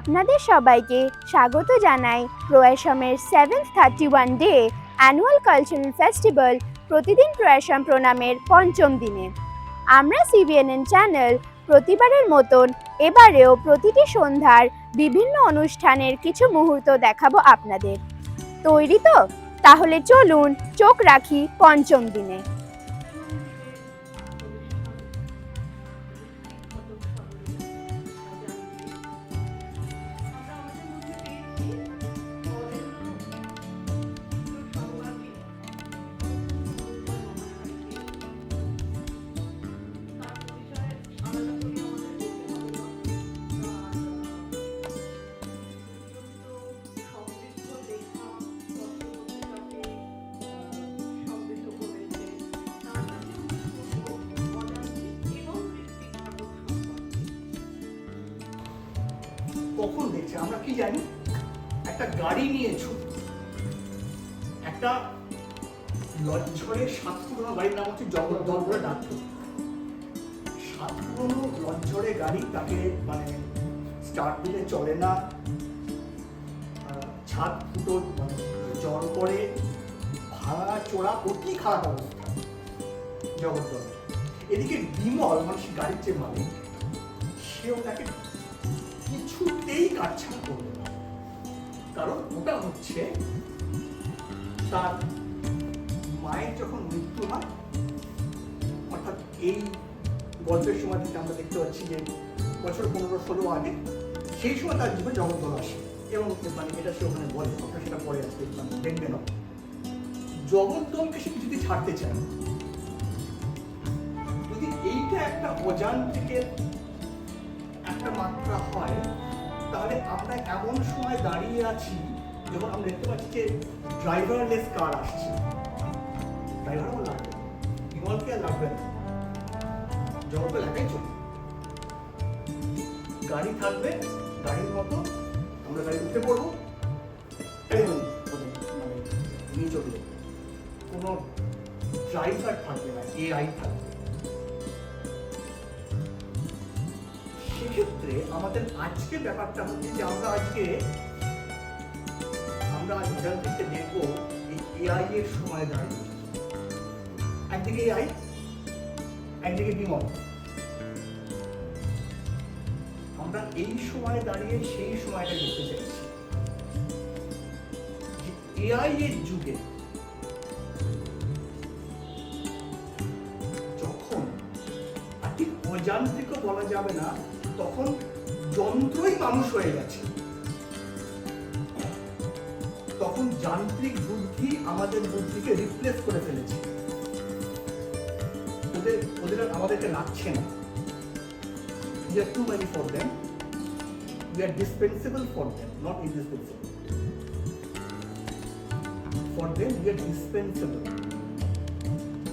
আপনাদের সবাইকে স্বাগত জানাই প্রয়াসমের seventh thirty one day annual cultural festival প্রতিদিন প্রয়াসম প্রণামের পঞ্চম দিনে। আমরা সিবিএনএন চ্যানেল প্রতিবারের মতন এবারেও প্রতিটি সন্ধ্যার বিভিন্ন অনুষ্ঠানের কিছু মুহূর্ত দেখাবো আপনাদের। তৈরি তো? তাহলে চলুন চোখ রাখি পঞ্চম দিনে। কখন দেখছে? আমরা কি জানি? একটা গাড়ি নিয়ে ছুট একটা লঞ্চরের সাত পুরোনো গাড়ির নাম হচ্ছে জগদ্দল বলে ডাকতো সাত পুরোনো লঞ্চরে গাড়ি তাকে মানে স্টার্ট দিলে চলে না। ছাদ ফুটো মানে জল পড়ে ভাড়া চোরা অতি খারাপ অবস্থা। জগদ্দল এদিকে বিমল মানে সে গাড়ির যে মালিক, সেও তাকে কিছুতেই কাটছাড়া করবে না। কারণ ওটা হচ্ছে তার মায়ের যখন মৃত্যু হয়, অর্থাৎ এই গল্পের সময় থেকে আমরা দেখতে পাচ্ছি যে বছর পনেরো ষোলো আগে সেই সময় তার জীবনে জগদ্দল আসে এবং মানে এটা সে ওখানে বলে আপনার সেটা পরে আসবে মানে দেখবেন জগদ্দলকে সে কিছুতেই ছাড়তে চায় যদি এইটা একটা অজান একটা মাত্রা হয়, তাহলে আমরা এমন সময় দাঁড়িয়ে আছি যখন আমরা দেখতে পাচ্ছি যে ড্রাইভারলেস কার আসছে। ড্রাইভারও লাগবে না। বিমলকে আর লাগবে না। জগৎ গাড়ি থাকবে, গাড়ির মতো, আমরা গাড়ি উঠে পড়ব। মানে নিয়ে চলবে কোনো ড্রাইভার থাকবে না এআই থাকবে। আমাদের আজকে ব্যাপারটা হচ্ছে যে আমরা আজকে, আমরা আজ অজান্তিকে দেখব এই এআই এর সময় দাঁড়িয়ে। একদিকে এআই একদিকে বিমল। আমরা এই সময় দাঁড়িয়ে সেই সময়টা দেখতে চাইছি। এআই এর যুগে যখন আর ঠিক অযান্ত্রিকও বলা যাবে না, তখন যন্ত্রই মানুষ হয়ে গেছে। তখন যান্ত্রিক বুদ্ধি আমাদের বুদ্ধিকে রিপ্লেস করে ফেলেছে। ওদের ওদের আমাদেরকে লাগছে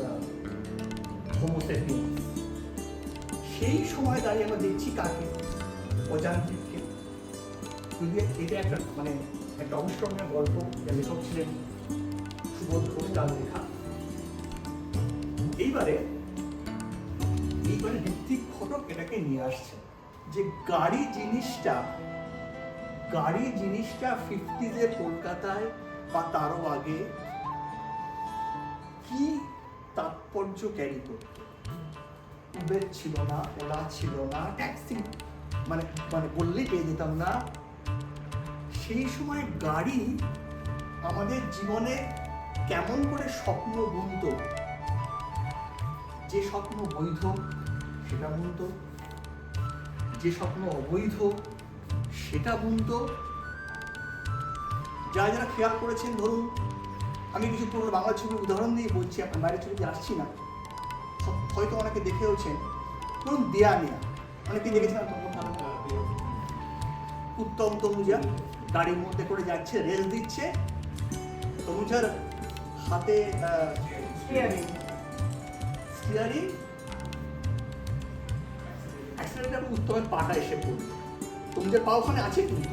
uh, সেই সময় দাঁড়িয়ে আমরা দেখছি কাকে? এটা একটা মানে একটা গল্প লেখক ছিলেন সুবোধ ঘোষ তার লেখা। এইবারে এইবারে ঋত্বিক ঘটক এটাকে নিয়ে আসছে যে গাড়ি জিনিসটা গাড়ি জিনিসটা কলকাতায় বা তারও আগে কি তাৎপর্য ক্যারি করতো? উবের ছিল না, ওলা ছিল না ট্যাক্সি মানে মানে বললেই পেয়ে যেতাম না। সেই সময় গাড়ি আমাদের জীবনে কেমন করে স্বপ্ন বুনত, যে স্বপ্ন বৈধ সেটা বুনত, যে স্বপ্ন অবৈধ সেটা বুনত। যারা যারা খেয়াল করেছেন, ধরুন, আমি কিছু পুরো বাংলা ছবির উদাহরণ দিয়ে বলছি, আপনার বাইরের ছবিতে আসছি না? হয়তো অনেকে দেখেওছেন। ধরুন, দেয়া নেয়া অনেকে দেখেছেন উত্তম তনুজা গাড়ির মধ্যে করে যাচ্ছে রেল দিচ্ছে। তনুজার হাতে স্টিয়ারিং উত্তমের পাটা এসে পড়ল। তনুজার পা ওখানে আছে কিন্তু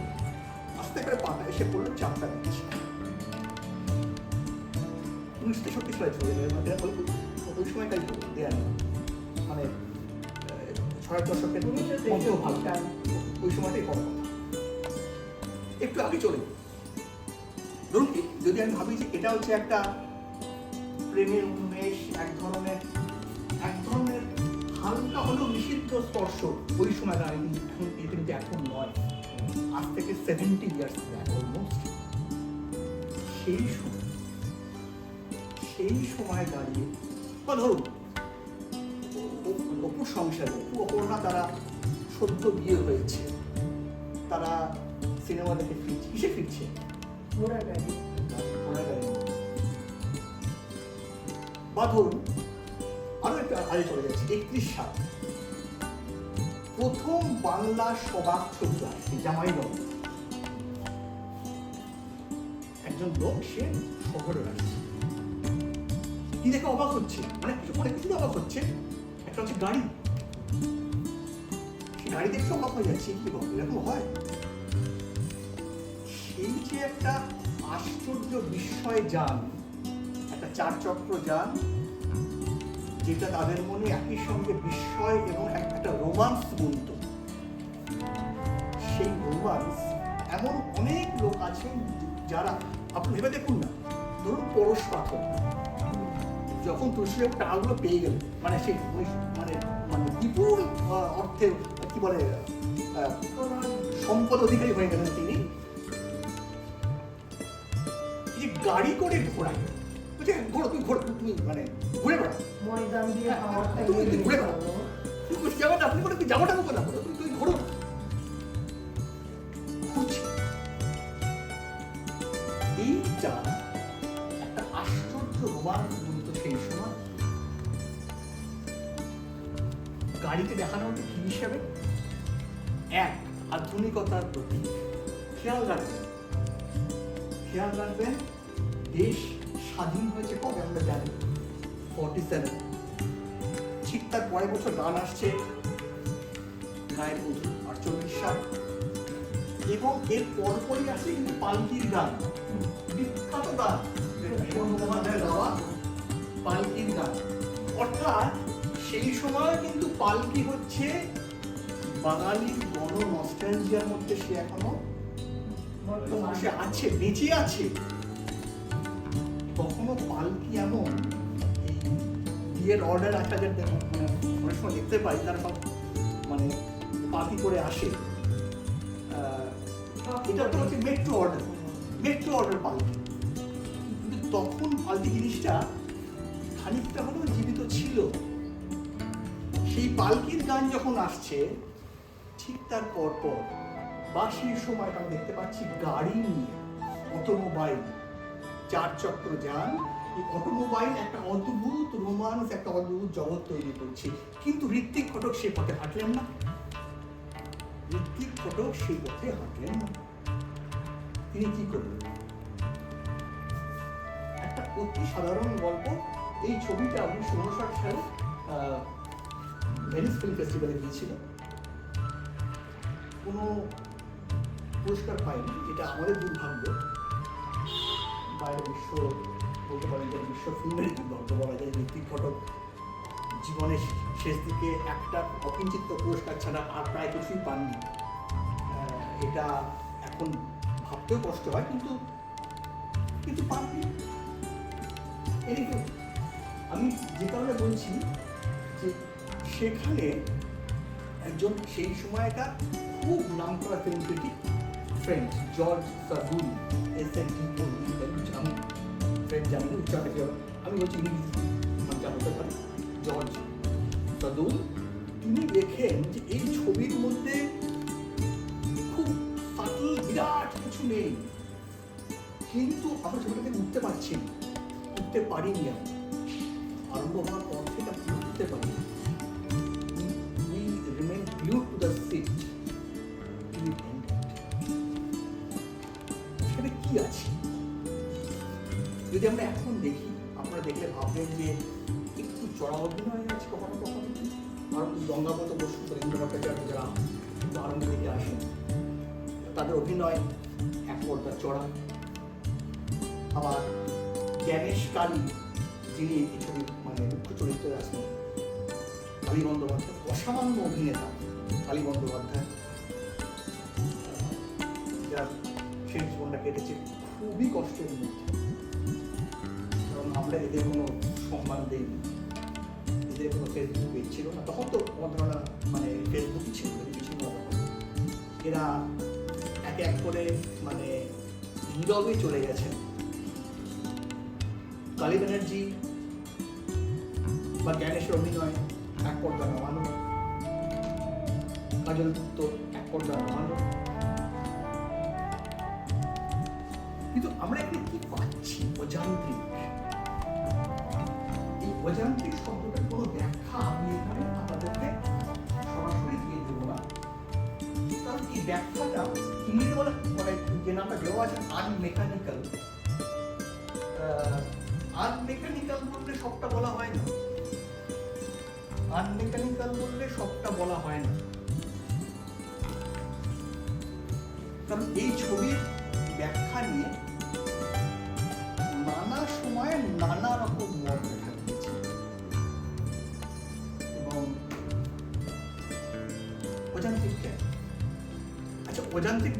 আস্তে করে পাটা এসে পড়ল চাপটা দিচ্ছে। উনিশ তেষট্টি সালে ছবি মানে ওই- সময়কার দেয়া মানে ছয়ের দশকের ভালো। ওই সময়টাই বড় কথা একটু আগে চলে ধরুন যদি আমি ভাবি যে এটা হচ্ছে একটা প্রেমের উন্মেষ এক ধরনের এক ধরনের হালকা হলেও নিষিদ্ধ স্পর্শ ওই সময় দাঁড়িয়ে কিন্তু কিন্তু এখন নয় আজ থেকে সেভেন্টি ইয়ার্স অলমোস্ট সেই সময় সেই সময় দাঁড়িয়ে বা ধরুন অপুর সংসারে অপু অপর্ণা তারা সদ্য বিয়ে হয়েছে তারা সিনেমা দেখে ফিরছে। কিসে ফিরছে? ঘোড়া গাড়ি। বা ধরুন আরও একটু আগে চলে যাচ্ছে একত্রিশ সাল। প্রথম বাংলা সবাক ছবি আসছে জামাই বাবু একজন লোক সে শহরে আসছে। কি দেখে অবাক হচ্ছে? অনেক কিছু অনেক কিছু অবাক হচ্ছে। একটা হচ্ছে গাড়ি। গাড়ি দেখে অবাক হয়ে যাচ্ছে কি বাবু এরকম হয়? সেই যে একটা আশ্চর্য বিস্ময় যান একটা চার চক্র যান যেটা তাদের মনে একই সঙ্গে বিস্ময় এবং একটা রোমান্স বুনত সেই রোমান্স এমন অনেক লোক আছেন যারা আপনি ভেবে দেখুন না ধরুন পরশ পাথর। যখন তুলসীদেব টাকাগুলো পেয়ে গেলেন মানে সেই মানে মানে বিপুল আহ, অর্থের কি বলে সম্পদ অধিকারী হয়ে গেলেন গাড়ি করে ঘোরায়। বলছে ঘোরো তুমি ঘোরো তুমি মানে ঘুরে বেড়াও। ময়দান দিয়ে হ্যাঁ, তুমি- তুমি ঘুরে বেড়াও। তুমি জামাটা আপনি তুমি জামাটা করো তুমি তুমি ঘোরো এইটা একটা আশ্চর্য রোমাঞ্চ বলতো সেই সময়। গাড়িতে দেখানো হতো কি হিসাবে? এক আধুনিকতার প্রতি খেয়াল রাখবেন। খেয়াল রাখবেন দেশ স্বাধীন হয়েছে কবে আমরা জানি? ফর্টি সেভেন ঠিক তার পরের বছর গান আসছে গায়ের সাল। এবং এর পরপরই আসছে কিন্তু পালকির গান। বিখ্যাত গান। গাওয়া পালকির গান। অর্থাৎ সেই সময় কিন্তু পালকি হচ্ছে বাঙালির গণ নস্টালজিয়ার মধ্যে সে এখনও, সে আছে, বেঁচে আছে। কখনো পালকি এমন এই বিয়ের অর্ডার আসা যে মানে অনেক সময় দেখতে পাই, তারা সব মানে পালকি করে আসে। এটা তো হচ্ছে মেট্রো অর্ডার মেট্রো অর্ডার পালকি। কিন্তু তখন পালকি জিনিসটা খানিকটা হলেও জীবিত ছিল। সেই পালকির গান যখন আসছে, ঠিক তার পরপর বা সেই সময় আমরা দেখতে পাচ্ছি গাড়ি নিয়ে, অটোমোবাইল। চার চক্র যান অটোমোবাইল একটা অদ্ভুত রোমান্স, একটা অদ্ভুত জগৎ তৈরি করছে। কিন্তু ঋত্বিক ঘটক সে পথে হাঁটলেন না। ঋত্বিক ঘটক সেই পথে হাঁটলেন না। তিনি কি করলেন? একটা অতি সাধারণ গল্প। এই ছবিটা উনিশশো উনষাট সালে ভেনিস ফিল্ম ফেস্টিভ্যালে গিয়েছিল। কোনো পুরস্কার পাইনি যেটা আমাদের দুর্ভাগ্য। বাইরে বিশ্ব, বলতে পারেন যে বিশ্ব ফিল্মের দুর্ভাগ্য বলা যায় ঋত্বিক ঘটক জীবনের শেষ দিকে একটা অকিঞ্চিত পুরস্কার ছাড়া আর প্রায় কিছুই পাননি। এটা এখন ভাবতেও কষ্ট হয়, কিন্তু কিন্তু পাননি। এদিকে আমি যে কারণে বলছি যে সেখানে একজন সেই সময়টা খুব নাম করা film critic Sadul S N T আমি ফ্রেঞ্চ জানি না হবে আমি বলছি ইংলিশ আমি যা বলতে পারি জর্জ সাদুল তিনি লেখেন যে এই ছবির মধ্যে খুব সাটল বিরাট কিছু নেই। কিন্তু আমরা ছবিটা থেকে উঠতে পারছি না। উঠতে পারিনি আমরা আরম্ভ হওয়ার পর থেকে উঠতে পারি আপনারা যে একটু চড়া অভিনয় আছে কখনো কখনো। আর গঙ্গাপত বসু রবীন্দ্র ভট্টাচার্য যারা আরম্ভ থেকে আসেন, তাদের অভিনয়, এক পর্দা চড়া। আবার জ্ঞানেশ কালী যিনি এই ছবি মানে মুখ্য চরিত্রে আছেন কালী বন্দ্যোপাধ্যায়, অসামান্য অভিনেতা কালী বন্দ্যোপাধ্যায়। যার শেষ জীবনটা কেটেছে খুবই কষ্টের মধ্যে। কারণ আমরা এদের কোনো সম্মান দিইনি এদের কোনো ফেসবুক পেজ ছিল না। তখন তো মন্ত্রণা মানে ফেসবুক ছিল কিছু এরা এক এক করে মানে নীরবে চলে গেছে। কালী ব্যানার্জি বা জ্ঞানেশের অভিনয় এক পর্দা নামানো। কাজল দত্ত এক পর্দা নামানো। কিন্তু আমরা এখানে কি পাচ্ছি? অযান্ত্রিক এই অযান্ত্রিক শব্দটার কোনো ব্যাখ্যা আমি এখানে আপনাদেরকে সরাসরি দিয়ে না। কারণ এই ব্যাখ্যাটা ইংরেজি বলে মানে যে নামটা দেওয়া আছে বললে সবটা বলা হয় না। আনমেকানিক্যাল বললে সবটা বলা হয় না। কারণ এই ছবির ব্যাখ্যা নিয়ে নানা সময়ে নানা রকম মত।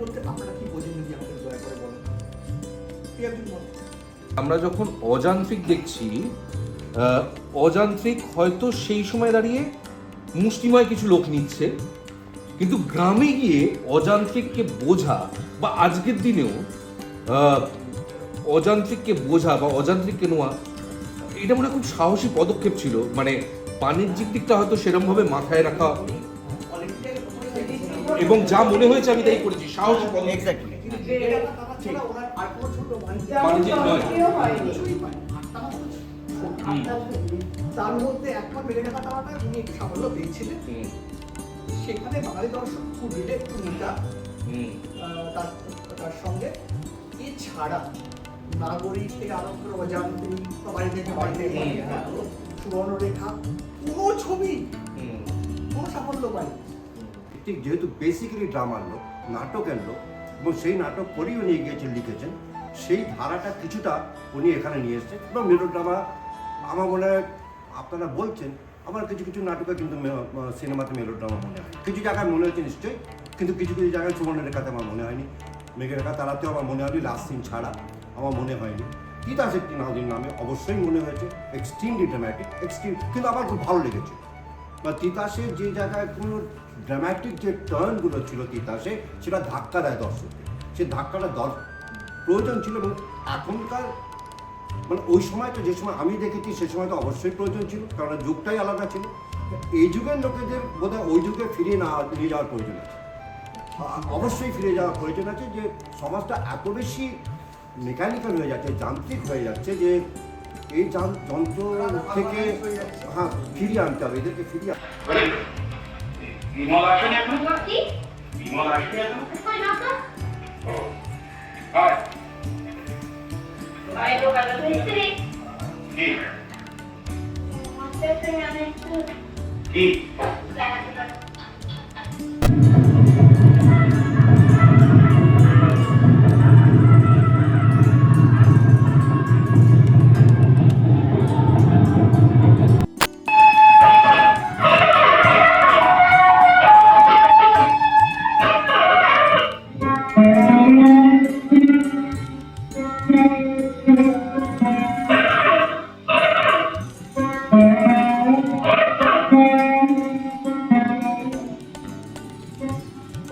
বলতে আপনারা কি বোঝেন যদি আমরা যখন অযান্ত্রিক দেখছি অযান্ত্রিক হয়তো সেই সময় দাঁড়িয়ে মুষ্টিময় কিছু লোক নিচ্ছে, কিন্তু গ্রামে গিয়ে অযান্ত্রিককে বোঝা বা আজকের দিনেও অযান্ত্রিককে বোঝা বা অযান্ত্রিককে নেওয়া, এটা মনে খুব সাহসী পদক্ষেপ ছিল। মানে বাণিজ্যিক দিকটা হয়তো সেরমভাবে মাথায় রাখা এবং যা মনে হয়েছে আমি তাই করেছি সাহসী পদক্ষেপ বাণিজ্যিক নয়। তার মধ্যে একবার বেড়ে থাকা তাওয়াটা উনি একটু সাফল্য পেয়েছিলেন। সেখানে বাঙালি দর্শক খুব রিলেট টু নিতা তার তার সঙ্গে। এছাড়া নাগরিক থেকে আরম্ভ করে বাড়ি থেকে বাড়িতে সুবর্ণরেখা কোনো ছবি কোনো সাফল্য পায়নি। ঠিক যেহেতু বেসিক্যালি ড্রামার লোক, নাটকের লোক, এবং সেই নাটক করেই উনি গিয়েছেন লিখেছেন, সেই ধারাটা কিছুটা উনি এখানে নিয়ে এসেছেন। এবং মেলো ড্রামা আমার মনে হয়, আপনারা বলছেন, আমার কিছু কিছু নাটকে কিন্তু সিনেমাতে মেলো ড্রামা মনে হয়। কিছু জায়গায় মনে হয়েছে নিশ্চয়ই, কিন্তু কিছু কিছু জায়গায় সুবর্ণ রেখাতে আমার মনে হয়নি। মেঘের রেখা তারাতেও আমার মনে হয়নি লাস্ট সিন ছাড়া আমার মনে হয়নি। তিতাস একটি নাদির নামে অবশ্যই মনে হয়েছে এক্সট্রিমলি ড্রামাটিক এক্সট্রিম কিন্তু আমার খুব ভালো লেগেছে। বা তিতাসের যে জায়গায় কোনো ড্রামাটিক যে টার্নগুলো ছিল তিতাসে সেটা ধাক্কা দেয় দর্শককে সে ধাক্কাটা দর প্রয়োজন ছিল এবং এখনকার মানে ওই সময়টা যে সময় আমি দেখেছি সে সময় তো অবশ্যই প্রয়োজন ছিল কারণ যুগটাই আলাদা ছিল। এই যুগের লোকেদের বোধহয় ওই যুগে ফিরিয়ে না নিয়ে যাওয়ার প্রয়োজন আছে। অবশ্যই ফিরে যাওয়ার প্রয়োজন আছে যে সমাজটা এত বেশি মেকানিক্যাল হয়ে যাচ্ছে যান্ত্রিক হয়ে যাচ্ছে যে এই যান- যন্ত্র থেকে হ্যাঁ ফিরিয়ে আনতে হবে এদেরকে ফিরিয়ে আনতে হবে। বিমল আসেনি এখন কি বিমল আসেনি এখন কই না তো ও হয় বাইরে লোকাল ভিতরে কি মাস্টার থেকে আমি একটু কি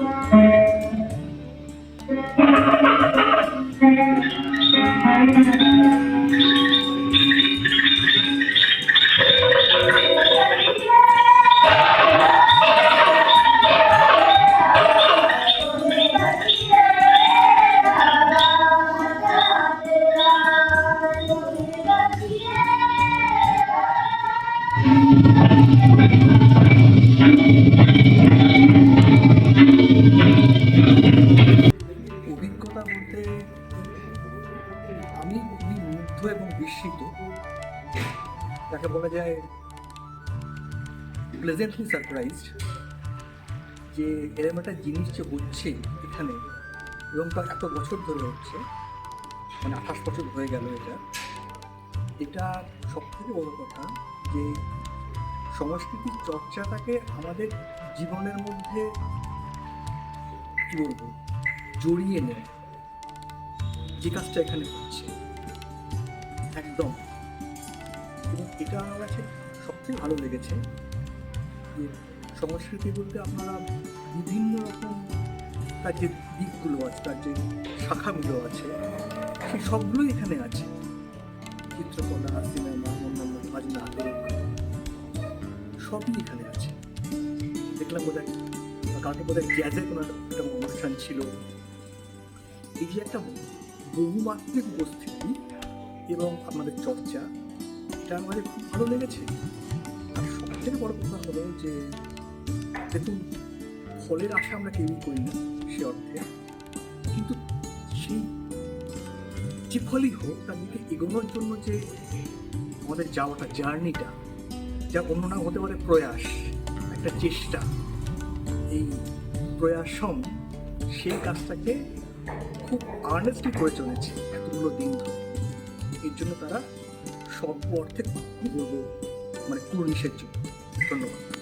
Thank you. অভিজ্ঞতা বলতে, আমি খুবই মুগ্ধ এবং বিস্মিত। যাকে বলা যায় প্লেজেন্টলি সারপ্রাইজড যে এরকম একটা জিনিস যে হচ্ছে এখানে এবং তা এত বছর ধরে হচ্ছে মানে আঠাশ বছর হয়ে গেল এটা। এটা সব থেকে বড় কথা যে সংস্কৃতির চর্চাটাকে আমাদের জীবনের মধ্যে, কী বলব, জড়িয়ে নেয়। যে কাজটা এখানে হচ্ছে একদম। এবং এটা আমার কাছে সবচেয়ে ভালো লেগেছে যে সংস্কৃতি বলতে আপনারা বিভিন্ন রকম তার যে দিকগুলো আছে, তার যে শাখাগুলো আছে সেই সবগুলোই এখানে আছে। চিত্রকলা, সিনেমা, অন্যান্য কাজ নাটক সবই এখানে আছে। দেখলাম বোধ হয় কালকে বোধ হয় জ্যাজের কোনো একটা অনুষ্ঠান ছিল। এই যে একটা বহুমাত্রিক উপস্থিতি এবং আপনাদের চর্চা, এটা আমাদের খুব ভালো লেগেছে। আর সবথেকে বড় কথা হলো যে, দেখুন, ফলের আশা আমরা কেউই করি না সে অর্থে। কিন্তু সেই যে ফলই হোক, তার দিকে এগোনোর জন্য যে আমাদের যাওয়াটা, জার্নিটা, যা অন্য নাম হতে পারে প্রয়াস, একটা চেষ্টা, এই প্রয়াসম, সেই কাজটাকে খুব আর্নেস্টলি করে চলেছে এতগুলো দিন ধরে। এর জন্য তারা সব অর্থে বলব মানে টুরিস্টের জন্য ধন্যবাদ।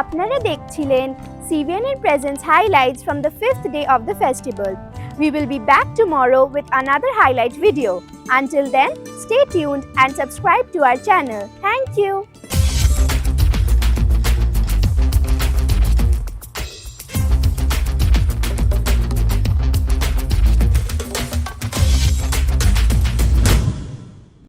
আপনারা দেখছিলেন সিভিএনের presence highlights from the fifth day of the festival. We will be back tomorrow with another highlight video. Until then, stay tuned and subscribe to our channel. Thank you.